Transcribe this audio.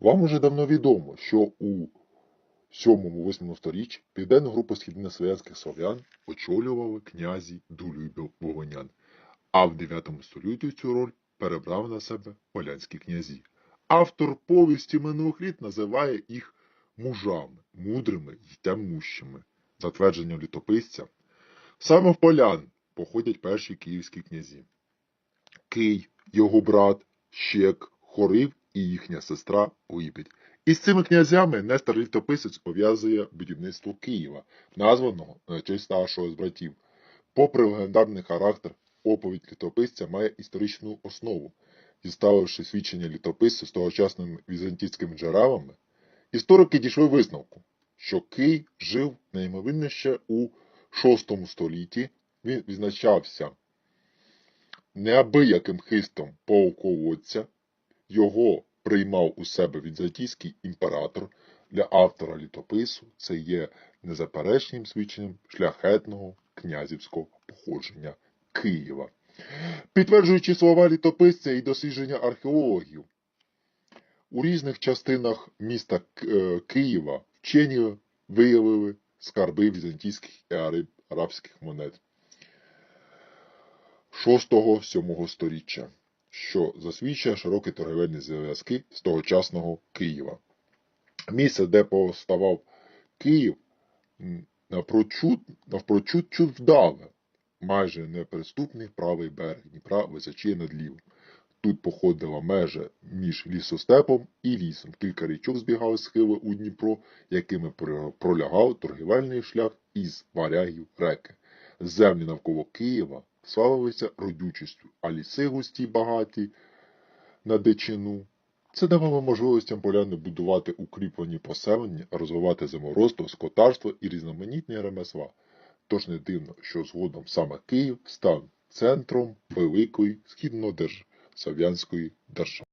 Вам уже давно відомо, що у 7-8 сторіччі південну групу східнослов'янських слов'ян очолювали князі Дулюй Вогонян, а в 9 столітті цю роль перебрав на себе полянські князі. Автор повісті літ називає їх мужами, мудрими й темнущими. За твердженням літописця, саме в полян походять перші київські князі. Кий, його брат, Щек, Хорив і їхня сестра Липідь. Із цими князями Нестор Літописець пов'язує будівництво Києва, названого на честь старшого з братів. Попри легендарний характер, оповідь літописця має історичну основу. Діставивши свідчення літописця з тогочасними візантійськими джерелами, історики дійшли висновку, що Кий жив найімовірніше у VI столітті, він відзначався неабияким хистом полководця, його приймав у себе візантійський імператор. Для автора літопису це є незаперечним свідченням шляхетного князівського походження Києва. Підтверджуючи слова літописця і дослідження археологів, у різних частинах міста е, Києва вчені виявили скарби візантійських і арабських монет 6-7 сторіччя, що засвідчує широкі торговельні зв'язки з тогочасного Києва. Місце, де поставав Київ, м, напрочуд, навпрочуд чуд вдале, майже неприступний правий берег Дніпра височіє над лівом. Тут походила межа між лісостепом і лісом. Кілька річок збігали схили у Дніпро, якими пролягав торгівельний шлях із варягів реки. Землі навколо Києва славилися родючістю, а ліси густі багаті на дичину. Це давало можливостям поляни будувати укріплені поселення, розвивати заморозство, скотарство і різноманітні ремесла. Тож не дивно, що згодом саме Київ став центром великої східнодержслав'янської держави.